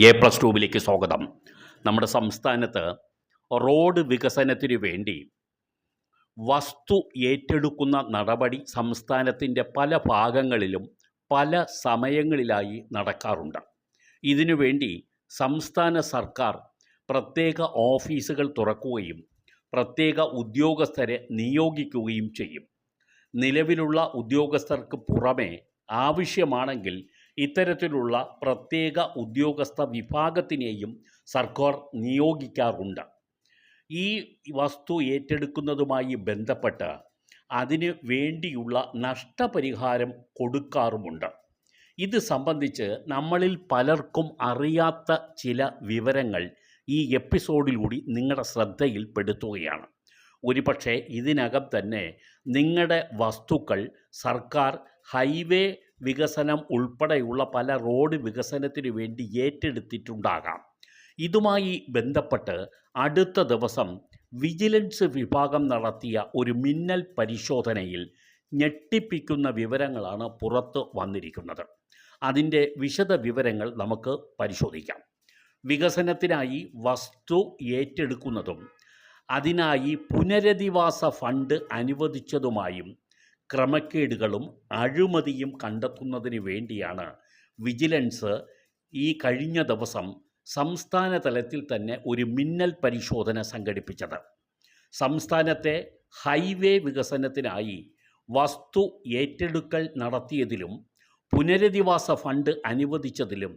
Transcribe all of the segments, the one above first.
A plus ട്യൂബിലേക്ക് സ്വാഗതം. നമ്മുടെ സംസ്ഥാനത്ത് റോഡ് വികസനത്തിനു വേണ്ടി വസ്തു ഏറ്റെടുക്കുന്ന നടപടി സംസ്ഥാനത്തിന്റെ പല ഭാഗങ്ങളിലും പല സമയങ്ങളിലായി നടക്കാറുണ്ട്. ഇതിനുവേണ്ടി സംസ്ഥാന സർക്കാർ പ്രത്യേക ഓഫീസുകൾ തുറക്കുകയും പ്രത്യേക ഉദ്യോഗസ്ഥരെ നിയോഗിക്കുകയും ചെയ്യും. നിലവിലുള്ള ഉദ്യോഗസ്ഥർക്ക് പുറമെ ആവശ്യമാണെങ്കിൽ ഇത്തരത്തിലുള്ള പ്രത്യേക ഉദ്യോഗസ്ഥ വിഭാഗത്തിനെയും സർക്കാർ നിയോഗിക്കാറുണ്ട്. ഈ വസ്തു ഏറ്റെടുക്കുന്നതുമായി ബന്ധപ്പെട്ട് അതിന് വേണ്ടിയുള്ള നഷ്ടപരിഹാരം കൊടുക്കാറുമുണ്ട്. ഇത് സംബന്ധിച്ച് നമ്മളിൽ പലർക്കും അറിയാത്ത ചില വിവരങ്ങൾ ഈ എപ്പിസോഡിലൂടെ നിങ്ങളുടെ ശ്രദ്ധയിൽപ്പെടുത്തുകയാണ്. ഒരുപക്ഷെ ഇതിനകം തന്നെ നിങ്ങളുടെ വസ്തുക്കൾ സർക്കാർ ഹൈവേ വികസനം ഉൾപ്പെടെയുള്ള പല റോഡ് വികസനത്തിനു വേണ്ടി ഏറ്റെടുത്തിട്ടുണ്ടാകാം. ഇതുമായി ബന്ധപ്പെട്ട് അടുത്ത ദിവസം വിജിലൻസ് വിഭാഗം നടത്തിയ ഒരു മിന്നൽ പരിശോധനയിൽ ഞെട്ടിപ്പിക്കുന്ന വിവരങ്ങളാണ് പുറത്ത് വന്നിരിക്കുന്നത്. അതിന്റെ വിശദ വിവരങ്ങൾ നമുക്ക് പരിശോധിക്കാം. വികസനത്തിനായി വസ്തു ഏറ്റെടുക്കുന്നതും അതിനായി പുനരധിവാസ ഫണ്ട് അനുവദിച്ചതുമായും ക്രമക്കേടുകളും അഴിമതിയും കണ്ടെത്തുന്നതിന് വേണ്ടിയാണ് വിജിലൻസ് ഈ കഴിഞ്ഞ ദിവസം സംസ്ഥാന തലത്തിൽ തന്നെ ഒരു മിന്നൽ പരിശോധന സംഘടിപ്പിച്ചത്. സംസ്ഥാനത്തെ ഹൈവേ വികസനത്തിനായി വസ്തു ഏറ്റെടുക്കൽ നടത്തിയതിലും പുനരധിവാസ ഫണ്ട് അനുവദിച്ചതിലും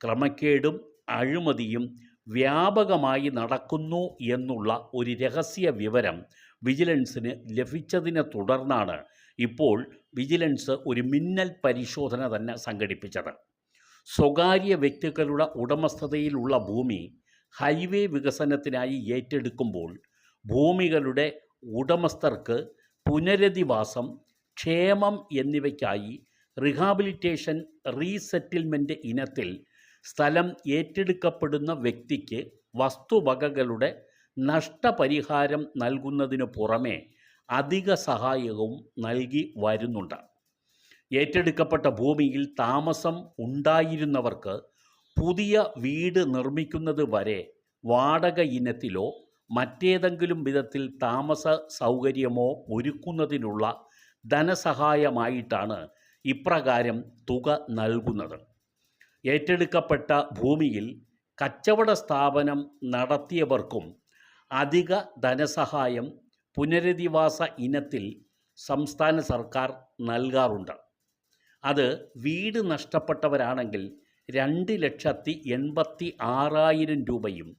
ക്രമക്കേടും അഴിമതിയും വ്യാപകമായി നടക്കുന്നു എന്നുള്ള ഒരു രഹസ്യ വിവരം വിജിലൻസിന് ലഭിച്ചതിനെ തുടർന്നാണ് ഇപ്പോൾ വിജിലൻസ് ഒരു മിന്നൽ പരിശോധന തന്നെ സംഘടിപ്പിച്ചത്. സ്വകാര്യ വ്യക്തികളുടെ ഉടമസ്ഥതയിലുള്ള ഭൂമി ഹൈവേ വികസനത്തിനായി ഏറ്റെടുക്കുമ്പോൾ ഭൂമികളുടെ ഉടമസ്ഥർക്ക് പുനരധിവാസം ക്ഷേമം എന്നിവയ്ക്കായി റിഹാബിലിറ്റേഷൻ റീസെറ്റിൽമെന്റ് ഇനത്തിൽ സ്ഥലം ഏറ്റെടുക്കപ്പെടുന്ന വ്യക്തിക്ക് വസ്തുവകകളുടെ നഷ്ടപരിഹാരം നൽകുന്നതിനു പുറമെ അധിക സഹായവും നൽകി വരുന്നുണ്ട്. ഏറ്റെടുക്കപ്പെട്ട ഭൂമിയിൽ താമസം ഉണ്ടായിരുന്നവർക്ക് പുതിയ വീട് നിർമ്മിക്കുന്നത് വരെ വാടക ഇനത്തിലോ മറ്റേതെങ്കിലും വിധത്തിൽ താമസ സൗകര്യമോ ഒരുക്കുന്നതിനുള്ള ധനസഹായമായിട്ടാണ് ഇപ്രകാരം തുക നൽകുന്നത്. ഏറ്റെടുക്കപ്പെട്ട ഭൂമിയിൽ കച്ചവട സ്ഥാപനം നടത്തിയവർക്കും അധിക ധനസഹായം പുനരധിവാസ ഇനത്തിൽ സംസ്ഥാന സർക്കാർ നൽകാറുണ്ട്. അത് വീട് നഷ്ടപ്പെട്ടവരാണെങ്കിൽ രണ്ട് ലക്ഷത്തി എൺപത്തി ആറായിരം രൂപയും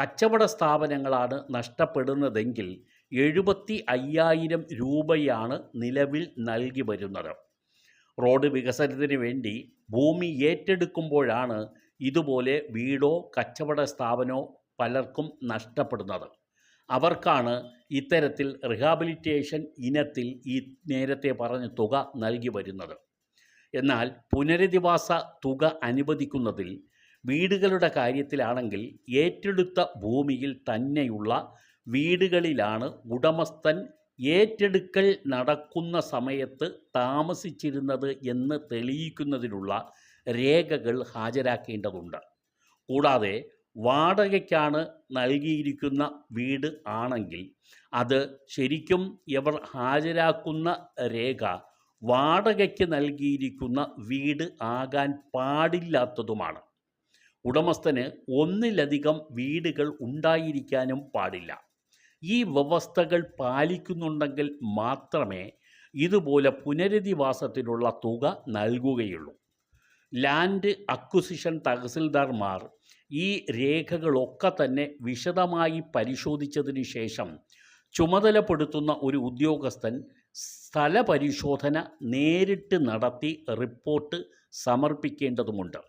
കച്ചവട സ്ഥാപനങ്ങളാണ് നഷ്ടപ്പെടുന്നതെങ്കിൽ എഴുപത്തി അയ്യായിരം രൂപയാണ് നിലവിൽ നൽകി വരുന്നത്. റോഡ് വികസനത്തിന് വേണ്ടി ഭൂമി ഏറ്റെടുക്കുമ്പോഴാണ് ഇതുപോലെ വീടോ കച്ചവട സ്ഥാപനമോ പലർക്കും നഷ്ടപ്പെടുന്നത്. അവർക്കാണ് ഇത്തരത്തിൽ റിഹാബിലിറ്റേഷൻ ഇനത്തിൽ ഈ നേരത്തെ പറഞ്ഞ തുക നൽകി വരുന്നത്. എന്നാൽ പുനരധിവാസ തുക അനുവദിക്കുന്നതിൽ വീടുകളുടെ കാര്യത്തിലാണെങ്കിൽ ഏറ്റെടുത്ത ഭൂമിയിൽ തന്നെയുള്ള വീടുകളിലാണ് ഉടമസ്ഥൻ ഏറ്റെടുക്കൽ നടക്കുന്ന സമയത്ത് താമസിച്ചിരുന്നത് എന്ന് തെളിയിക്കുന്നതിനുള്ള രേഖകൾ ഹാജരാക്കേണ്ടതുണ്ട്. കൂടാതെ വാടകയ്ക്കാണ് നൽകിയിരിക്കുന്ന വീട് ആണെങ്കിൽ അത് ശരിക്കും ഇവർ ഹാജരാക്കുന്ന രേഖ വാടകയ്ക്ക് നൽകിയിരിക്കുന്ന വീട് ആകാൻ പാടില്ലാത്തതുമാണ്. ഉടമസ്ഥന് ഒന്നിലധികം വീടുകൾ ഉണ്ടായിരിക്കാനും പാടില്ല. ഈ വ്യവസ്ഥകൾ പാലിക്കുന്നുണ്ടെങ്കിൽ മാത്രമേ ഇതുപോലെ പുനരധിവാസത്തിനുള്ള തുക നൽകുകയുള്ളൂ. ലാൻഡ് അക്വിസിഷൻ തഹസിൽദാർമാർ ഈ രേഖകളൊക്കെ തന്നെ വിശദമായി പരിശോധിച്ചതിന് ശേഷം ചുമതലപ്പെടുത്തുന്ന ഒരു ഉദ്യോഗസ്ഥൻ സ്ഥലപരിശോധന നേരിട്ട് നടത്തി റിപ്പോർട്ട് സമർപ്പിക്കേണ്ടതുമുണ്ട്.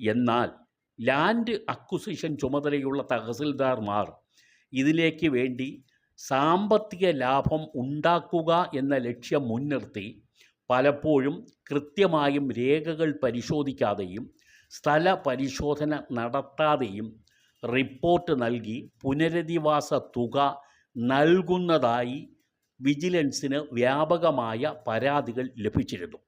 എന്നാൽ ലാൻഡ് അക്വിസിഷൻ ചുമതലയുള്ള തഹസിൽദാർമാർ ഇതിലേക്ക് വേണ്ടി സാമ്പത്തിക ലാഭം ഉണ്ടാക്കുക എന്ന ലക്ഷ്യം മുൻനിർത്തി പലപ്പോഴും കൃത്യമായും രേഖകൾ പരിശോധിക്കാതെയും സ്ഥല പരിശോധന നടത്താതെയും റിപ്പോർട്ട് നൽകി പുനരധിവാസ തുക നൽകുന്നതായി വിജിലൻസിന് വ്യാപകമായ പരാതികൾ ലഭിച്ചിരുന്നു.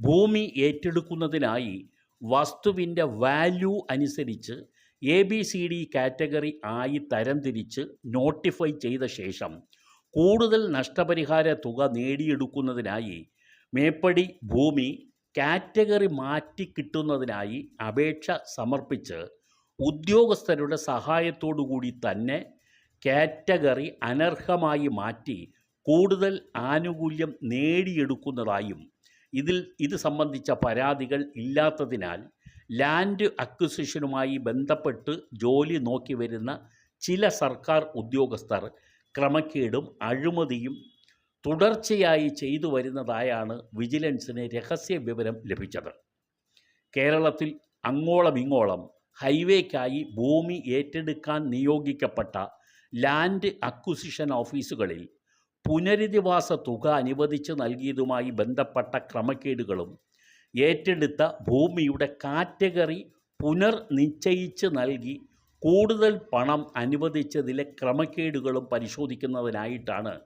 ഭൂമി ഏറ്റെടുക്കുന്നതിനായി വസ്തുവിന്റെ വാല്യൂ അനുസരിച്ച് A B C D category ആയി തരംതിരിച്ച് നോട്ടിഫൈ ചെയ്ത ശേഷം കൂടുതൽ നഷ്ടപരിഹാര തുക നേടിയെടുക്കുന്നതിനായി മേപ്പടി ഭൂമി കാറ്റഗറി മാറ്റി കിട്ടുന്നതിനായി അപേക്ഷ സമർപ്പിച്ച് ഉദ്യോഗസ്ഥരുടെ കൂടി തന്നെ കാറ്റഗറി അനർഹമായി മാറ്റി കൂടുതൽ ആനുകൂല്യം നേടിയെടുക്കുന്നതായും ഇതിൽ ഇത് സംബന്ധിച്ച പരാതികൾ ഇല്ലാത്തതിനാൽ ലാൻഡ് അക്വിസിഷനുമായി ബന്ധപ്പെട്ട് ജോലി നോക്കി വരുന്ന ചില സർക്കാർ ഉദ്യോഗസ്ഥർ ക്രമക്കേടും അഴിമതിയും തുടർച്ചയായി ചെയ്തു വരുന്നതായാണ് വിജിലൻസിന് രഹസ്യ വിവരം ലഭിച്ചത്. കേരളത്തിൽ അങ്ങോളമിങ്ങോളം ഹൈവേക്കായി ഭൂമി ഏറ്റെടുക്കാൻ നിയോഗിക്കപ്പെട്ട ലാൻഡ് അക്വിസിഷൻ ഓഫീസുകളിൽ പുനരധിവാസ തുക അനുവദിച്ച് നൽകിയതുമായി ബന്ധപ്പെട്ട ക്രമക്കേടുകളും ഏറ്റെടുത്ത ഭൂമിയുടെ കാറ്റഗറി പുനർനിശ്ചയിച്ച് നൽകി കൂടുതൽ പണം അനുവദിച്ചതിലെ ക്രമക്കേടുകളും പരിശോധിക്കുന്നതിനായിട്ടാണ്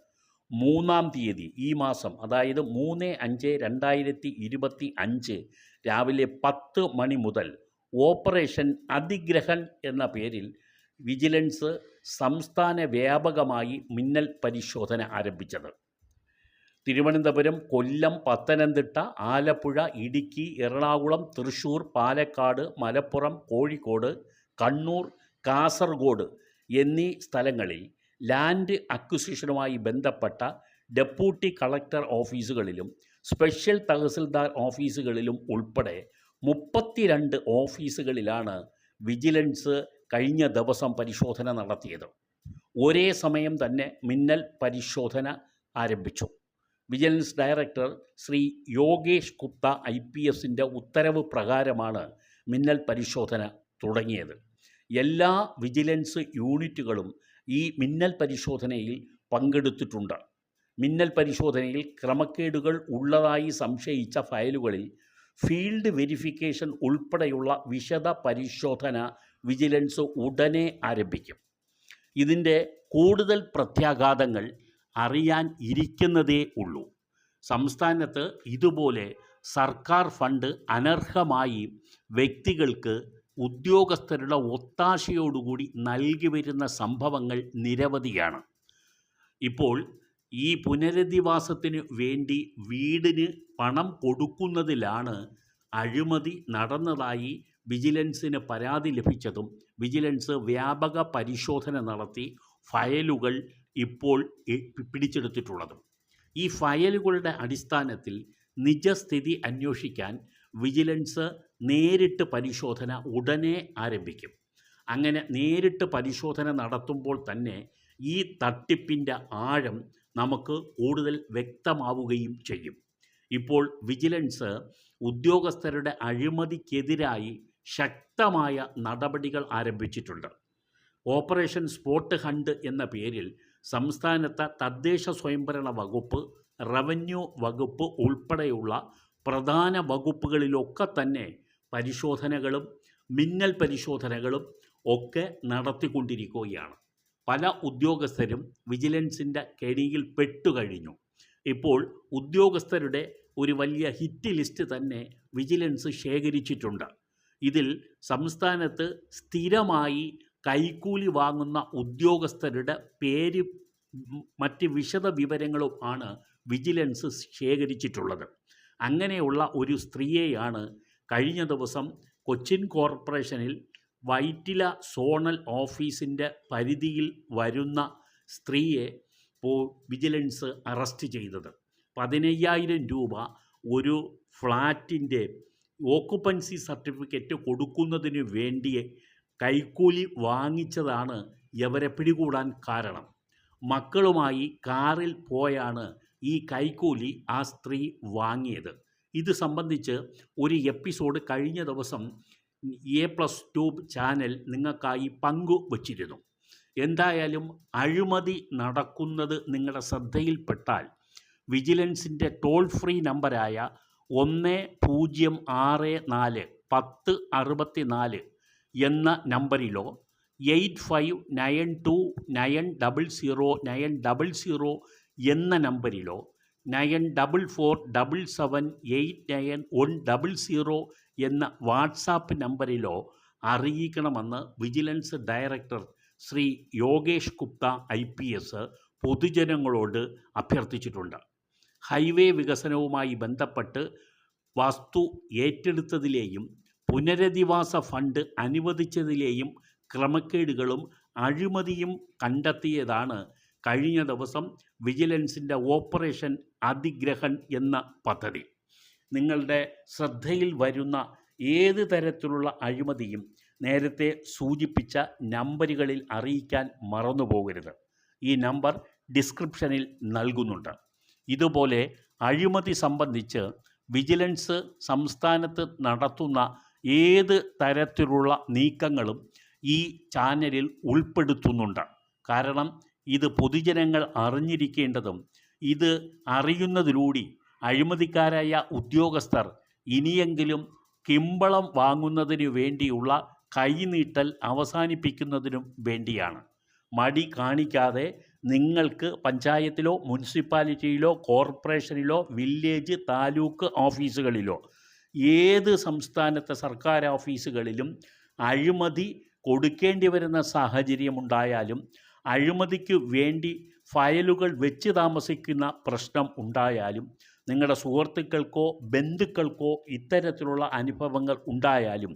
മൂന്നാം തീയതി ഈ മാസം അതായത് മൂന്ന് അഞ്ച് രണ്ടായിരത്തി ഇരുപത്തി അഞ്ച് രാവിലെ പത്ത് മണി മുതൽ ഓപ്പറേഷൻ അതിഗ്രഹൻ എന്ന പേരിൽ വിജിലൻസ് സംസ്ഥാന വ്യാപകമായി മിന്നൽ പരിശോധന ആരംഭിച്ചത്. തിരുവനന്തപുരം കൊല്ലം പത്തനംതിട്ട ആലപ്പുഴ ഇടുക്കി എറണാകുളം തൃശ്ശൂർ പാലക്കാട് മലപ്പുറം കോഴിക്കോട് കണ്ണൂർ കാസർഗോഡ് എന്നീ സ്ഥലങ്ങളിൽ ലാൻഡ് അക്വിസിഷനുമായി ബന്ധപ്പെട്ട ഡെപ്യൂട്ടി കളക്ടർ ഓഫീസുകളിലും സ്പെഷ്യൽ തഹസിൽദാർ ഓഫീസുകളിലും ഉൾപ്പെടെ മുപ്പത്തിരണ്ട് ഓഫീസുകളിലാണ് വിജിലൻസ് കഴിഞ്ഞ ദിവസം പരിശോധന നടത്തിയത്. ഒരേ സമയം തന്നെ മിന്നൽ പരിശോധന ആരംഭിച്ചു. Vigilance director Shri Yogesh Gupta I P എസിന്റെ ഉത്തരവ് പ്രകാരമാണ് മിന്നൽ പരിശോധന തുടങ്ങിയത്. എല്ലാ വിജിലൻസ് യൂണിറ്റുകളും ഈ മിന്നൽ പരിശോധനയിൽ പങ്കെടുത്തിട്ടുണ്ട്. മിന്നൽ പരിശോധനയിൽ ക്രമക്കേടുകൾ ഉള്ളതായി സംശയിച്ച ഫയലുകളിൽ ഫീൽഡ് വെരിഫിക്കേഷൻ ഉൾപ്പെടെയുള്ള വിശദ പരിശോധന വിജിലൻസ് ഉടനെ ആരംഭിക്കും. ഇതിന്റെ കൂടുതൽ പ്രത്യാഘാതങ്ങൾ അറിയാൻ ഇരിക്കുന്നതേ ഉള്ളൂ. സംസ്ഥാനത്ത് ഇതുപോലെ സർക്കാർ ഫണ്ട് അനർഹമായി വ്യക്തികൾക്ക് ഉദ്യോഗസ്ഥരുടെ ഒത്താശയോടുകൂടി നൽകി വരുന്ന സംഭവങ്ങൾ നിരവധിയാണ്. ഇപ്പോൾ ഈ പുനരധിവാസത്തിന് വേണ്ടി വീടിന് പണം കൊടുക്കുന്നതിലാണ് അഴിമതി നടന്നതായി വിജിലൻസിന് പരാതി ലഭിച്ചതും വിജിലൻസ് വ്യാപക പരിശോധന നടത്തി ഫയലുകൾ ഇപ്പോൾ പിടിച്ചെടുത്തിട്ടുള്ളതും. ഈ ഫയലുകളുടെ അടിസ്ഥാനത്തിൽ നിജസ്ഥിതി അന്വേഷിക്കാൻ വിജിലൻസ് നേരിട്ട് പരിശോധന ഉടനെ ആരംഭിക്കും. അങ്ങനെ നേരിട്ട് പരിശോധന നടത്തുമ്പോൾ തന്നെ ഈ തട്ടിപ്പിന്റെ ആഴം നമുക്ക് കൂടുതൽ വ്യക്തമാവുകയും ചെയ്യും. ഇപ്പോൾ വിജിലൻസ് ഉദ്യോഗസ്ഥരുടെ അഴിമതിക്കെതിരായി ശക്തമായ നടപടികൾ ആരംഭിച്ചിട്ടുണ്ട്. ഓപ്പറേഷൻ സ്പോട്ട് ഹണ്ട് എന്ന പേരിൽ സംസ്ഥാനത്തെ തദ്ദേശ സ്വയംഭരണ വകുപ്പ് റവന്യൂ വകുപ്പ് ഉൾപ്പെടെയുള്ള പ്രധാന വകുപ്പുകളിലൊക്കെ തന്നെ പരിശോധനകളും മിന്നൽ പരിശോധനകളും ഒക്കെ നടത്തിക്കൊണ്ടിരിക്കുകയാണ്. പല ഉദ്യോഗസ്ഥരും വിജിലൻസിന്റെ കെണിയിൽ പെട്ടുകഴിഞ്ഞു ഇപ്പോൾ ഉദ്യോഗസ്ഥരുടെ ഒരു വലിയ ഹിറ്റ് ലിസ്റ്റ് തന്നെ വിജിലൻസ് ശേഖരിച്ചിട്ടുണ്ട്. ഇതിൽ സംസ്ഥാനത്ത് സ്ഥിരമായി കൈക്കൂലി വാങ്ങുന്ന ഉദ്യോഗസ്ഥരുടെ പേര് മറ്റ് വിശദ വിവരങ്ങളും ആണ് വിജിലൻസ് ശേഖരിച്ചിട്ടുള്ളത്. അങ്ങനെയുള്ള ഒരു സ്ത്രീയെയാണ് കഴിഞ്ഞ ദിവസം കൊച്ചിൻ കോർപ്പറേഷനിൽ വൈറ്റില സോണൽ ഓഫീസിന്റെ പരിധിയിൽ വരുന്ന സ്ത്രീയെ വിജിലൻസ് അറസ്റ്റ് ചെയ്തത്. പതിനയ്യായിരം രൂപ ഒരു ഫ്ലാറ്റിന്റെ ഓക്കുപ്പൻസി സർട്ടിഫിക്കറ്റ് കൊടുക്കുന്നതിന് വേണ്ടി കൈക്കൂലി വാങ്ങിച്ചതാണ് ഇവരെ പിടികൂടാൻ കാരണം. മക്കളുമായി കാറിൽ പോയാണ് ഈ കൈക്കൂലി ആ സ്ത്രീ വാങ്ങിയത്. ഇത് സംബന്ധിച്ച് ഒരു എപ്പിസോഡ് കഴിഞ്ഞ ദിവസം എ പ്ലസ് ട്യൂബ് ചാനൽ നിങ്ങൾക്കായി പങ്കുവച്ചിരുന്നു എന്തായാലും അഴിമതി നടക്കുന്നത് നിങ്ങളുടെ ശ്രദ്ധയിൽപ്പെട്ടാൽ വിജിലൻസിന്റെ ടോൾ ഫ്രീ നമ്പരായ ഒന്ന് പൂജ്യം ആറ് നാല് പത്ത് അറുപത്തി നാല് എന്ന നമ്പറിലോ eight five nine two nine double zero nine double zero എന്ന നമ്പറിലോ nine double four double seven eight nine one double zero എന്ന വാട്സാപ്പ് നമ്പറിലോ അറിയിക്കണമെന്ന് vigilance director Shri Yogesh Gupta I P S പൊതുജനങ്ങളോട് അഭ്യർത്ഥിച്ചിട്ടുണ്ട്. ഹൈവേ വികസനവുമായി ബന്ധപ്പെട്ട് വസ്തു ഏറ്റെടുത്തതിലെയും പുനരധിവാസ ഫണ്ട് അനുവദിച്ചതിലെയും ക്രമക്കേടുകളും അഴിമതിയും കണ്ടെത്തിയതാണ് കഴിഞ്ഞ ദിവസം വിജിലൻസിന്റെ ഓപ്പറേഷൻ അതിഗ്രഹൻ എന്ന പദ്ധതി. നിങ്ങളുടെ ശ്രദ്ധയിൽ വരുന്ന ഏത് തരത്തിലുള്ള അഴിമതിയും നേരത്തെ സൂചിപ്പിച്ച നമ്പറുകളിൽ അറിയിക്കാൻ മറന്നുപോകരുത് ഈ നമ്പർ ഡിസ്ക്രിപ്ഷനിൽ നൽകുന്നുണ്ട്. ഇതുപോലെ അഴിമതി സംബന്ധിച്ച് വിജിലൻസ് സംസ്ഥാനത്ത് നടത്തുന്ന ഏത് തരത്തിലുള്ള നീക്കങ്ങളും ഈ ചാനലിൽ ഉൾപ്പെടുത്തുന്നുണ്ട്. കാരണം ഇത് പൊതുജനങ്ങൾ അറിഞ്ഞിരിക്കേണ്ടതും ഇത് അറിയുന്നതിലൂടെ അഴിമതിക്കാരായ ഉദ്യോഗസ്ഥർ ഇനിയെങ്കിലും കിമ്പളം വാങ്ങുന്നതിന് വേണ്ടിയുള്ള കൈനീട്ടൽ അവസാനിപ്പിക്കുന്നതിനും വേണ്ടിയാണ്. മടി കാണിക്കാതെ നിങ്ങൾക്ക് പഞ്ചായത്തിലോ മുനിസിപ്പാലിറ്റിയിലോ കോർപ്പറേഷനിലോ വില്ലേജ് താലൂക്ക് ഓഫീസുകളിലോ ഏത് സംസ്ഥാനത്തെ സർക്കാർ ഓഫീസുകളിലും അഴിമതി കൊടുക്കേണ്ടി വരുന്ന സാഹചര്യമുണ്ടായാലും അഴിമതിക്ക് വേണ്ടി ഫയലുകൾ വെച്ച് താമസിക്കുന്ന പ്രശ്നം ഉണ്ടായാലും നിങ്ങളുടെ സുഹൃത്തുക്കൾക്കോ ബന്ധുക്കൾക്കോ ഇത്തരത്തിലുള്ള അനുഭവങ്ങൾ ഉണ്ടായാലും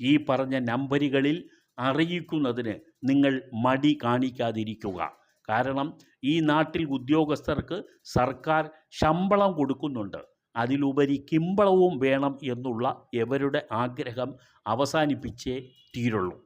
ഈ പറഞ്ഞ നമ്പറുകളിൽ അറിയിക്കുന്നതിന് നിങ്ങൾ മടി കാണിക്കാതിരിക്കുക. കാരണം ഈ നാട്ടിൽ ഉദ്യോഗസ്ഥർക്ക് സർക്കാർ ശമ്പളം കൊടുക്കുന്നുണ്ട്. അതിലുപരി കിമ്പളവും വേണം എന്നുള്ള എവരുടെ ആഗ്രഹം അവസാനിപ്പിച്ചേ തീരുള്ളൂ.